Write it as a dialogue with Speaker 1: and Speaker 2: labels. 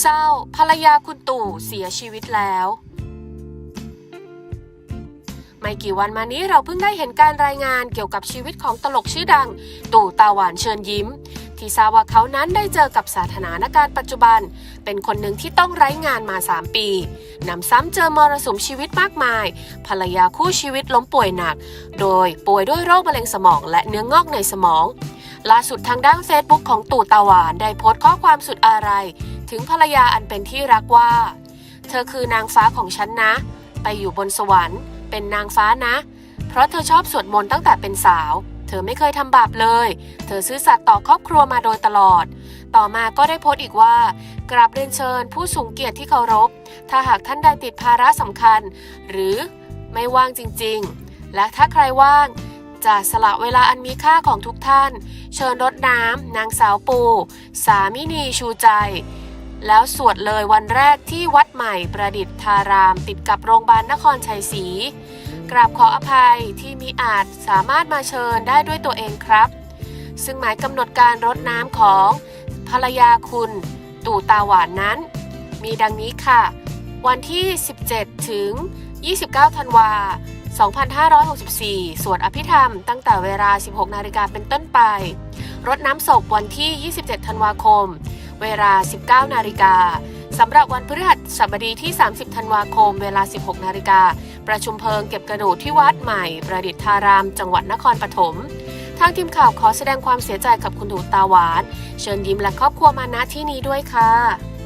Speaker 1: เศร้า ภรรยาคุณตู่เสียชีวิตแล้ว ไม่กี่วันมานี้เราเพิ่งได้เห็นการรายงานเกี่ยวกับชีวิตของตลกชื่อดัง ตู่ตาหวานเชิญยิ้ม ที่ทราบว่าเขานั้นได้เจอกับสถานการณ์ปัจจุบัน เป็นคนหนึ่งที่ต้องไร้งานมา 3 ปีนำซ้ำเจอมรสุมชีวิตมากมาย ภรรยาคู่ชีวิตล้มป่วยหนัก โดยป่วยด้วยโรคมะเร็งสมองและเนื้องอกในสมอง ล่าสุดทางด้านเฟซบุ๊กของตู่ตาหวานได้โพสต์ข้อความสุดอาลัยถึงภรรยาอันเป็นที่รักว่า เธอคือนางฟ้าของฉันนะ ไปอยู่บนสวรรค์ เป็นนางฟ้านะ เพราะเธอชอบสวดมนต์ตั้งแต่เป็นสาว เธอไม่เคยทำบาปเลย เธอซื่อสัตย์ต่อครอบครัวมาโดยตลอด ต่อมาก็ได้โพสต์อีกว่ากราบเรียนเชิญผู้สูงเกียรติที่เคารพ ถ้าหากท่านใดติดภาระสำคัญ หรือไม่ว่างจริงๆ และถ้าใครว่าง จะสละเวลาอันมีค่าของทุกท่าน เชิญรดน้ำนางสาวปู สามินีชูใจ แล้วสวดเลยวันแรกที่วัดใหม่ประดิษฐาราม ติดกับโรงพยาบาลนครชัยศรีกราบขออภัยที่มิอาจสามารถมาเชิญได้ด้วยตัวเองครับ ซึ่งหมายกำหนดการรดน้ำของภรรยาคุณ ตู่ตาหวานนั้น มีดังนี้ค่ะ วันที่ 17 ถึง 29 ธันวา 2564 สวดอภิธรรมตั้งแต่เวลา 16 นาฬิกาเป็นต้นไป รดน้ำศพวันที่ 27 ธันวาคม เวลา 19 นาฬิกาสำหรับวันพฤหัสบดีที่ 30 ธันวาคม เวลา 16 นาฬิกา ประชุมเพลิงเก็บกระดูกที่วัดใหม่ ประดิษฐาราม จังหวัดนครปฐม ทางทีมข่าวขอแสดงความเสียใจกับคุณตู่ตาหวาน เชิญยิ้มและครอบครัวมาณที่นี้ด้วยค่ะ